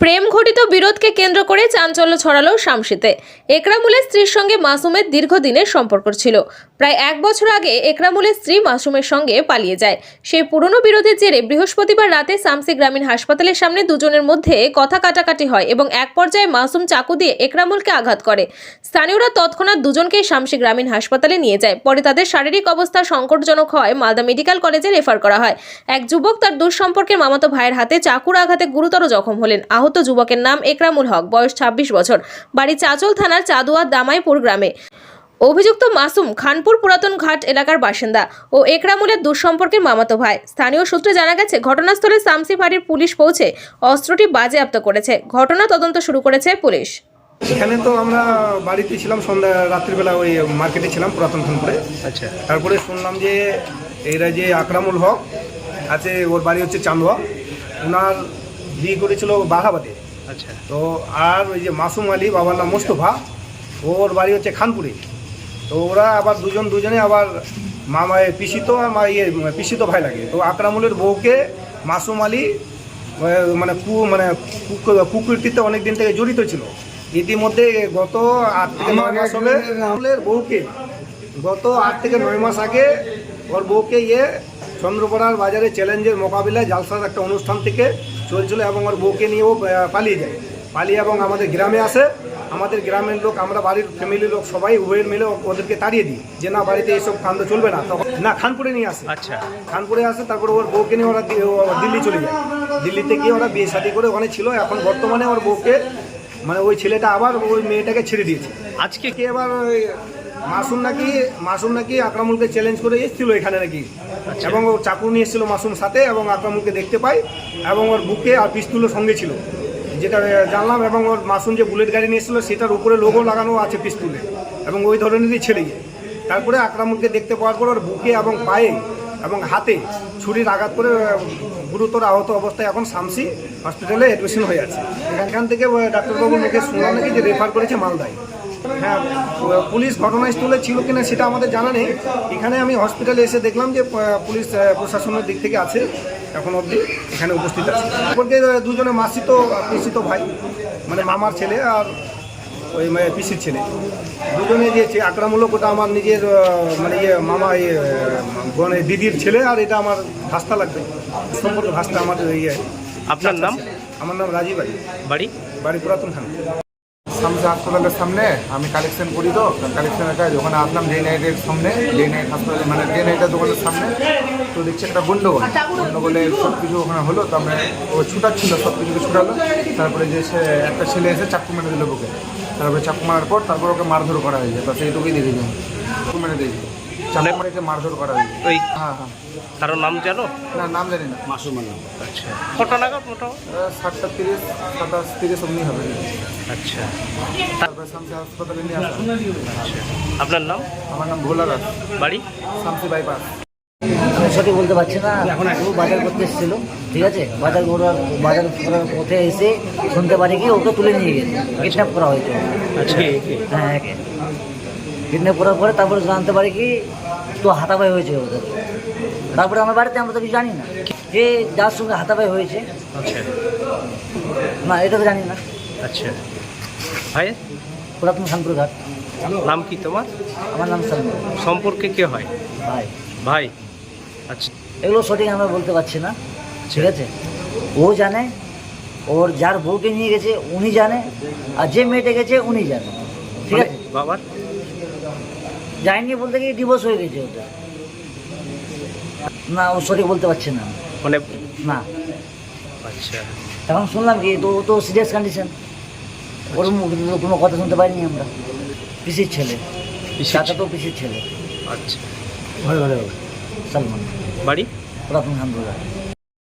প্রেম ঘটিত বিরোধকে কেন্দ্র করে চাঞ্চল্য ছড়ালো শামসিতে। একরামুলের স্ত্রীর সঙ্গে মাসুমের দীর্ঘদিনের সম্পর্ক ছিল। প্রায় এক বছর আগে একরামুলের স্ত্রী মাসুমের সঙ্গে পালিয়ে যায়। সেই পুরনো বিরোধের জেরে বৃহস্পতিবার রাতে শামসি গ্রামীণ হাসপাতালের সামনে দুজনের মধ্যে কথা কাটাকাটি হয় এবং এক পর্যায়ে মাসুম চাকু দিয়ে একরামুলকে আঘাত করে। স্থানীয়রা তৎক্ষণাৎ দুজনকেই শামসি গ্রামীণ হাসপাতালে নিয়ে যায়। পরে তাদের শারীরিক অবস্থা সংকটজনক হয় মালদা মেডিকেল কলেজে রেফার করা হয়। এক যুবক তার দুঃসম্পর্কের মামাতো ভাইয়ের হাতে চাকুর আঘাতে গুরুতর জখম হলেন। আহত যুবকের নাম একরামুল হক বয়স ছাব্বিশ বছর। বাড়ি চাচল থানার চাদুয়া দামাইপুর গ্রামে। অভিযুক্ত মাসুম খানপুর পুরাতন ঘাট এলাকার বাসিন্দা ও একরামুলের দুঃসম্পর্কের মামাতো ভাই। স্থানীয় সূত্রে জানা গেছে ঘটনাস্থলে সামসি ফাঁড়ির পুলিশ পৌঁছে অস্ত্রটি বাজেয়াপ্ত করেছে। ঘটনা তদন্ত শুরু করেছে পুলিশ। এখানে তো আমরা বাড়িতে ছিলাম সন্ধ্যা রাত্রিবেলা ওই মার্কেটে ছিলাম পুরাতন খানপুরে আচ্ছা। তারপরে শুনলাম যে এরা যে আকরামুল হক আছে ওর বাড়ি হচ্ছে চান্দুয়া ওনার বিয়ে করেছিল বাঘাবাদে। আচ্ছা। তো আর ওই যে মাসুম আলী বাবার নাম মোস্তফা ওর বাড়ি হচ্ছে খানপুরে। তো ওরা আবার দুজন দুজনে আবার মামায় পিসিত আর মা ইয়ে পিসিত ভাই লাগে। তো আকরামুলের বউকে মাসুম আলী মানে কু মানে কুক- কুকীর্তিতে অনেক দিন থেকে জড়িত ছিল। ইতিমধ্যে গত আট থেকে নয় মাস হলে বউকে গত আট থেকে নয় মাস আগে ওর বউকে ইয়ে চন্দ্রপাড়ার বাজারে চ্যালেঞ্জের মোকাবিলায় জালসার একটা অনুষ্ঠান থেকে চলছিল এবং ওর বউকে নিয়ে ও পালিয়ে যায়। পালিয়ে এবং আমাদের গ্রামে আসে। আমাদের গ্রামের লোক আমরা বাড়ির ফ্যামিলির লোক সবাই উভয়ের মিলে ওদেরকে তাড়িয়ে দিই যে না বাড়িতে এইসব কাণ্ড চলবে না। তখন না খানপুরে নিয়ে আসে। আচ্ছা। খানপুরে আসে তারপরে ওর বউকে নিয়ে ওরা দিল্লি চলে যায়। দিল্লিতে গিয়ে ওরা বিয়ে শাদী করে ওখানে ছিল। এখন বর্তমানে ওর বউকে মানে ওই ছেলেটা আবার ওই মেয়েটাকে ছেড়ে দিয়েছে। আজকে কে এবার ওই মাসুম নাকি মাসুম নাকি আকরামুলকে চ্যালেঞ্জ করে এসেছিল এখানে নাকি। এবং ও চাকু নিয়ে এসেছিল মাসুম সাথে এবং আকরামুলকে দেখতে পাই এবং ওর বুকে আর পিস্তুলও সঙ্গে ছিল। যেটা জানলাম এবং ওর মাসুম যে বুলেট গাড়ি নিয়ে এসেছিল সেটার উপরে লোগো লাগানো আছে পিস্তুলে এবং ওই ধরনেরই ছেড়ে গিয়ে। তারপরে আকরামুলকে দেখতে পাওয়ার পর ওর বুকে এবং পায়ে এবং হাতে ছুরির আঘাত করে গুরুতর আহত অবস্থায় এখন শামসি হসপিটালে অ্যাডমিশন হয়ে আছে। এখান থেকে আহ, ডাক্তারবাবুর মুখে শুনলাম নাকি যে রেফার করেছে মালদায়। হ্যাঁ পুলিশ ঘটনাস্থলে ছিল কিনা সেটা আমাদের জানা নেই। এখানে আমি হসপিটালে এসে দেখলাম যে পুলিশ প্রশাসনের দিক থেকে আছে এখন অবধি এখানে উপস্থিত আছে। সম্পর্কে দুজনে মাসিত পিসিত ভাই মানে মামার ছেলে আর ওই মানে পিসির ছেলে। দুজনে যে আকরামূলক ওটা আমার নিজের মানে ইয়ে মামা ইয়ে মানে দিদির ছেলে আর এটা আমার ভাস্তা লাগবে। সম্পর্ক ভাস্তা আমার ইয়ে। আপনার নাম? আমার নাম রাজীব আলী। বাড়ি? বাড়ি পুরাতন খান সামসে হাসপাতালের সামনে আমি কালেকশন করি তো। কালেকশনের কাজ ওখানে আসলাম ডে নাইটের সামনে ডে নাইট হাসপাতাল মানে ডে নাইটের দোকানের সামনে। তো দেখছি একটা গন্ডগোল। গন্ডগোলে সব কিছু ওখানে হলো, তো আমরা ও ছুটাচ্ছিল সব কিছুকে ছুটালো। তারপরে যে সে, একটা ছেলে এসে চাকু মেরে দিল বুকে তারপরে চাকু মারার পর তারপর ওকে মারধর করা হয়েছে। তো সেইটুকুই দেখেছি। চাকু মেরে দিয়েছি। মেরেকে মারধর করা হয়েছে। ওই হ্যাঁ হ্যাঁ। কারোর নাম জানো? না নাম জানি না। আচ্ছা। কটা নাগাদ মোটামুটি? সাতটা তিরিশ সাতাশ তিরিশ অমনি হবে। আচ্ছা। তারপরে সামসে হাসপাতালে নিয়ে আচ্ছা। আপনার নাম? আমার নাম ভোলা দাস। বাড়ি? শামসি বাইপাস। আমি সঠিক বলতে পারছি না। এখন একটু বাজার করতে এসেছিল ঠিক আছে? বাজার করার বাজার করার পথে এসে শুনতে পারি কি ওকে তুলে নিয়ে গেছে। কিডন্যাপ করা হয়েছে আচ্ছা। হ্যাঁ কিডন্যাপ করার পরে তারপরে জানতে পারি কি তো হাতাবাই হয়েছে ওদের। তারপরে আমার বাড়িতে আমরা তো কিছু জানি না। যে যার সঙ্গে হাতাবাই হয়েছে আচ্ছা। না এটা তো জানি না। আচ্ছা। ভাই? পুরাতন খানপুর ঘাট। নাম কি তোমার? আমার নাম সালমান সম্পর্কে কে হয়? ভাই। ভাই। আচ্ছা। এগুলো সঠিক আমরা বলতে পারছি না। ঠিক আছে? ও জানে ওর যার বউকে নিয়ে গেছে উনি জানে আর যে মেয়েটা গেছে উনি জানে। ঠিক মানে আছে? বাবার? যায়নি বলতে গিয়ে ডিভোর্স হয়ে গেছে ওটা। না ও সঠিক বলতে পারছে না। মানে না। আচ্ছা। এখন শুনলাম কি তো ও তো সিরিয়াস কন্ডিশন ওর মুখ থেকে কোনো কথা শুনতে পারিনি আমরা। পিসির ছেলে। চাচা তো পিসির ছেলে। আচ্ছা। ঘরে ঘরে সালমান। বাড়ি? পুরাতন খানপুরা